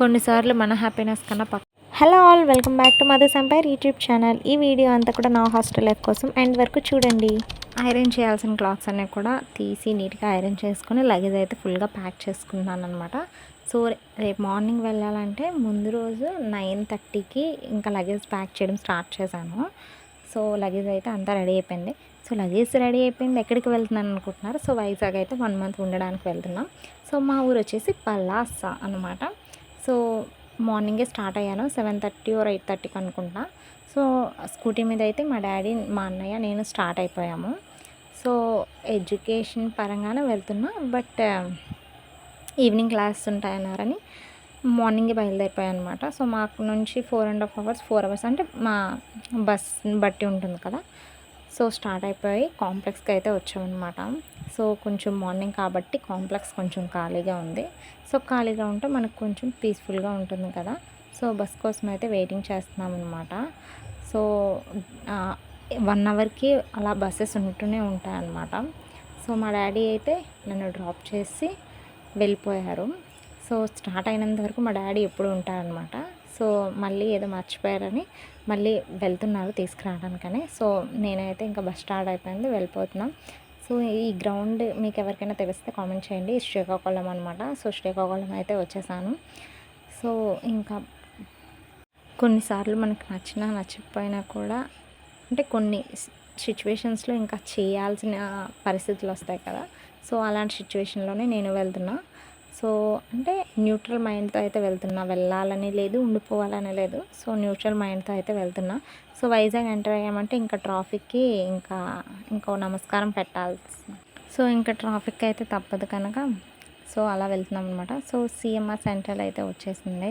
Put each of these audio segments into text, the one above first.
కొన్నిసార్లు మన హ్యాపీనెస్ కన్నా పక్క. Hello all welcome back to Mother's Empire YouTube channel ఈ వీడియో అంతా కూడా నా హాస్టల్ లైఫ్ కోసం ఎండ్ వరకు చూడండి. ఐరన్ చేయాల్సిన క్లాత్స్ అన్నీ కూడా తీసి నీట్గా ఐరన్ చేసుకుని లగేజ్ అయితే ఫుల్గా ప్యాక్ చేసుకున్నాను అనమాట సో రేపు మార్నింగ్ వెళ్ళాలంటే ముందు రోజు నైన్ థర్టీకి ఇంకా లగేజ్ ప్యాక్ చేయడం స్టార్ట్ చేశాను. సో లగేజ్ అయితే అంతా రెడీ అయిపోయింది. సో లగేజ్ రెడీ అయిపోయింది. ఎక్కడికి వెళ్తున్నాను అనుకుంటున్నారు? సో వైజాగ్ అయితే వన్ మంత్ ఉండడానికి వెళ్తున్నాం. సో మా ఊరు వచ్చేసి పలాస అనమాట సో మార్నింగే స్టార్ట్ అయ్యాను. సెవెన్ థర్టీ ఓర్ ఎయిట్ థర్టీకి అనుకుంటా. సో స్కూటీ మీద అయితే మా డాడీ మా అన్నయ్య నేను స్టార్ట్ అయిపోయాము. సో ఎడ్యుకేషన్ పరంగానే వెళ్తున్నా. బట్ ఈవినింగ్ క్లాస్ ఉంటాయన్నారని మార్నింగే బయలుదేరిపోయాను అనమాట సో మాకు నుంచి four and half hours four hours అంటే మా బస్ బట్టి ఉంటుంది కదా. సో స్టార్ట్ అయిపోయి కాంప్లెక్స్కి అయితే వచ్చామన్నమాట. సో కొంచెం మార్నింగ్ కాబట్టి కాంప్లెక్స్ కొంచెం ఖాళీగా ఉంది. సో ఖాళీగా ఉంటే మనకు కొంచెం పీస్ఫుల్గా ఉంటుంది కదా. సో బస్ కోసం అయితే వెయిటింగ్ చేస్తున్నాం అనమాట సో వన్ అవర్కి అలా బస్సెస్ ఉంటూనే ఉంటాయన్నమాట. సో మా డాడీ అయితే నన్ను డ్రాప్ చేసి వెళ్ళిపోయారు. సో స్టార్ట్ అయినంత వరకు మా డాడీ ఎప్పుడు ఉంటారనమాట సో మళ్ళీ ఏదో మర్చిపోయారని మళ్ళీ వెళ్తున్నారు తీసుకురావడానికని. సో నేనైతే ఇంకా బస్ స్టార్ట్ అయిపోయింది వెళ్ళిపోతున్నాం. సో ఈ గ్రౌండ్ మీకు ఎవరికైనా తెలిస్తే కామెంట్ చేయండి. శ్రీకాకుళం అనమాట సో శ్రీకాకుళం అయితే వచ్చేసాను. సో ఇంకా కొన్నిసార్లు మనకు నచ్చినా నచ్చకపోయినా కూడా అంటే కొన్ని సిచ్యువేషన్స్లో ఇంకా చేయాల్సిన పరిస్థితులు వస్తాయి కదా. సో అలాంటి సిచ్యువేషన్లోనే నేను వెళ్తున్నా. సో అంటే న్యూట్రల్ మైండ్తో అయితే వెళ్తున్నా. వెళ్ళాలని లేదు ఉండిపోవాలని లేదు. సో న్యూట్రల్ మైండ్తో అయితే వెళ్తున్నా. సో వైజాగ్ ఎంటర్ అయ్యామంటే ఇంకా ట్రాఫిక్కి ఇంకా ఇంకో నమస్కారం పెట్టాల్సి సో ఇంకా ట్రాఫిక్ అయితే తప్పదు కనుక సో అలా వెళ్తున్నాం అనమాట సో సిఎంఆర్ సెంటర్ అయితే వచ్చేసింది.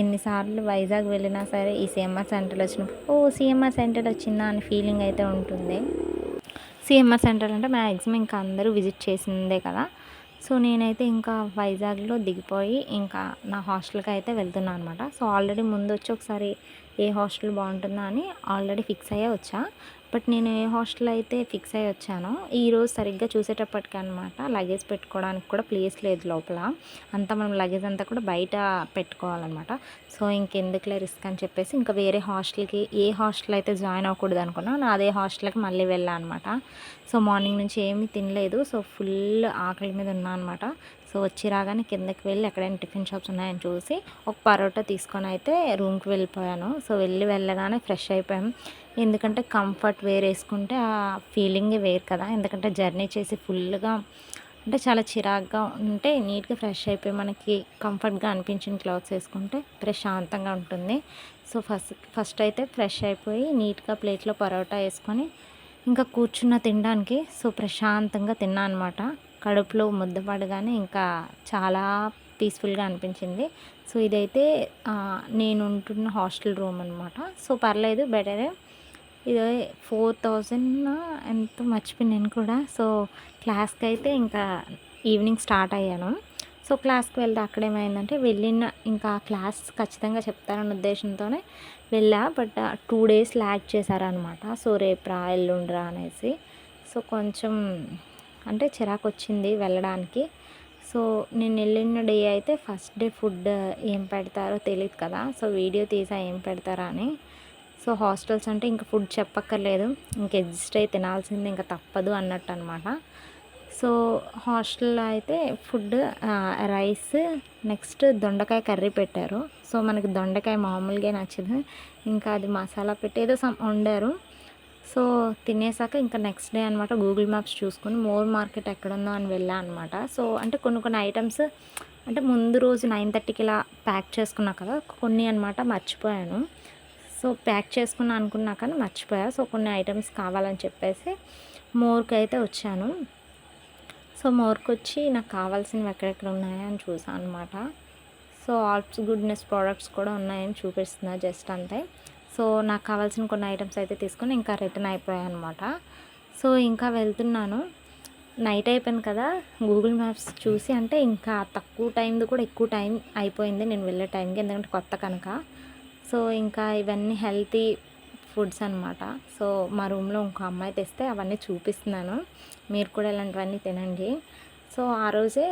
ఎన్నిసార్లు వైజాగ్ వెళ్ళినా సరే ఈ సిఎంఆర్ సెంటర్ వచ్చినప్పుడు ఓ సిఎంఆర్ సెంటర్ వచ్చిందా అని ఫీలింగ్ అయితే ఉంటుంది. సిఎంఆర్ సెంటర్ అంటే మ్యాక్సిమం ఇంకా అందరూ విజిట్ చేసిందే కదా. సో నేనైతే ఇంకా వైజాగ్లో దిగిపోయి ఇంకా నా హాస్టల్కి అయితే వెళ్తున్నాను అనమాట సో ఆల్రెడీ ముందు వచ్చి ఒకసారి ఏ హాస్టల్ బాగుంటుందా అని ఆల్రెడీ ఫిక్స్ అయ్యే వచ్చా. బట్ నేను ఏ హాస్టల్ అయితే ఫిక్స్ అయ్యి వచ్చానో ఈరోజు సరిగ్గా చూసేటప్పటికి అనమాట లగేజ్ పెట్టుకోవడానికి కూడా ప్లేస్ లేదు లోపల. అంతా మనం లగేజ్ అంతా కూడా బయట పెట్టుకోవాలన్నమాట. సో ఇంకెందుకులే రిస్క్ అని చెప్పేసి ఇంకా వేరే హాస్టల్కి ఏ హాస్టల్ అయితే జాయిన్ అవ్వకూడదు అనుకున్నా నా అదే హాస్టల్కి మళ్ళీ వెళ్ళా అనమాట సో మార్నింగ్ నుంచి ఏమీ తినలేదు. సో ఫుల్ ఆకలి మీద ఉన్నా అనమాట సో వచ్చి రాగానే కిందకి వెళ్ళి ఎక్కడైనా టిఫిన్ షాప్స్ ఉన్నాయని చూసి ఒక పరోటా తీసుకొని అయితే రూమ్కి వెళ్ళిపోయాను. సో వెళ్ళి వెళ్ళగానే ఫ్రెష్ అయిపోయాం. ఎందుకంటే కంఫర్ట్ వేర్ వేసుకుంటే ఆ ఫీలింగే వేరు కదా. ఎందుకంటే జర్నీ చేసి ఫుల్గా అంటే చాలా చిరాగ్గా ఉంటే నీట్గా ఫ్రెష్ అయిపోయి మనకి కంఫర్ట్గా అనిపించిన క్లాత్స్ వేసుకుంటే ప్రశాంతంగా ఉంటుంది. సో ఫస్ట్ ఫస్ట్ అయితే ఫ్రెష్ అయిపోయి నీట్గా ప్లేట్లో పరోటా వేసుకొని ఇంకా కూర్చున్న తినడానికి సో ప్రశాంతంగా తిన్నా అనమాట కడుపులో ముద్ద పడగానే ఇంకా చాలా పీస్ఫుల్గా అనిపించింది. సో ఇదైతే నేను ఉంటున్న హాస్టల్ రూమ్ అనమాట సో పర్లేదు బెటరే. ఇది ఫోర్ థౌజండ్ ఎంతో మర్చిపోయినాను కూడా. సో క్లాస్కి అయితే ఇంకా ఈవినింగ్ స్టార్ట్ అయ్యాను. సో క్లాస్కి వెళ్తే అక్కడ ఏమైందంటే వెళ్ళిన ఇంకా క్లాస్ ఖచ్చితంగా చెప్తారన్న ఉద్దేశంతోనే వెళ్ళా. బట్ టూ డేస్ ల్యాక్ చేశారనమాట సో రేపు రా ఎల్లుండ్రా అనేసి. సో కొంచెం అంటే చిరాకు వచ్చింది వెళ్ళడానికి. సో నేను వెళ్ళిన డే అయితే ఫస్ట్ డే ఫుడ్ ఏం పెడతారో తెలియదు కదా. సో వీడియో తీసా ఏం పెడతారా అని. సో హాస్టల్స్ అంటే ఇంకా ఫుడ్ చెప్పక్కర్లేదు. ఇంక ఎగ్జిస్ట్ అయి తినాల్సింది ఇంకా తప్పదు అన్నట్టు అనమాట సో హాస్టల్లో అయితే ఫుడ్ రైస్ నెక్స్ట్ దొండకాయ కర్రీ పెట్టారు. సో మనకి దొండకాయ మామూలుగా నచ్చింది. ఇంకా అది మసాలా పెట్టి ఏదో సమ్ వండారు. సో తినేసాక ఇంకా నెక్స్ట్ డే అనమాట గూగుల్ మ్యాప్స్ చూసుకొని మోర్ మార్కెట్ ఎక్కడుందో అని వెళ్ళా అనమాట సో అంటే కొన్ని కొన్ని ఐటమ్స్ అంటే ముందు రోజు నైన్ థర్టీకి ఇలా ప్యాక్ చేసుకున్నా కదా కొన్ని అనమాట మర్చిపోయాను. సో ప్యాక్ చేసుకున్నా అనుకున్నా కానీ మర్చిపోయా. సో కొన్ని ఐటమ్స్ కావాలని చెప్పేసి మోర్కి అయితే వచ్చాను. సో మోర్కి వచ్చి నాకు కావాల్సినవి ఎక్కడెక్కడ ఉన్నాయని చూసాను అనమాట సో ఆల్ప్స్ గుడ్నెస్ ప్రోడక్ట్స్ కూడా ఉన్నాయని చూపిస్తున్నా జస్ట్ అంతే. సో నాకు కావాల్సిన కొన్ని ఐటమ్స్ అయితే తీసుకొని ఇంకా రిటర్న్ అయిపోయాయి అనమాట సో ఇంకా వెళ్తున్నాను. నైట్ అయిపోయింది కదా గూగుల్ మ్యాప్స్ చూసి అంటే ఇంకా తక్కువ టైంది కూడా ఎక్కువ టైం అయిపోయింది నేను వెళ్ళే టైంకి ఎందుకంటే కొత్త కనుక. సో ఇంకా ఇవన్నీ హెల్తీ ఫుడ్స్ అనమాట సో మా రూమ్లో ఇంకో అమ్మాయి తెస్తే అవన్నీ చూపిస్తున్నాను. మీరు కూడా ఇలాంటివన్నీ తినండి. సో ఆ రోజే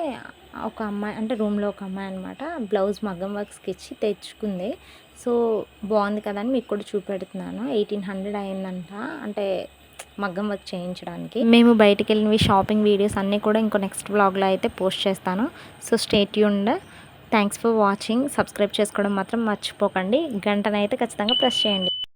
ఒక అమ్మాయి అంటే రూమ్లో ఒక అమ్మాయి అనమాట బ్లౌజ్ మగ్గం వర్క్స్కి ఇచ్చి తెచ్చుకుంది. సో బాగుంది కదా అని మీకు కూడా చూపెడుతున్నాను. ఎయిటీన్ హండ్రెడ్ అయిందంట. అంటే మగ్గం వర్క్ చేయించడానికి. మేము బయటికి వెళ్ళినవి షాపింగ్ వీడియోస్ అన్నీ కూడా ఇంకో నెక్స్ట్ బ్లాగ్లో అయితే పోస్ట్ చేస్తాను. So stay tuned thanks for watching. Subscribe చేసుకోవడం మాత్రం మర్చిపోకండి. గంటనైతే ఖచ్చితంగా ప్రెస్ చేయండి.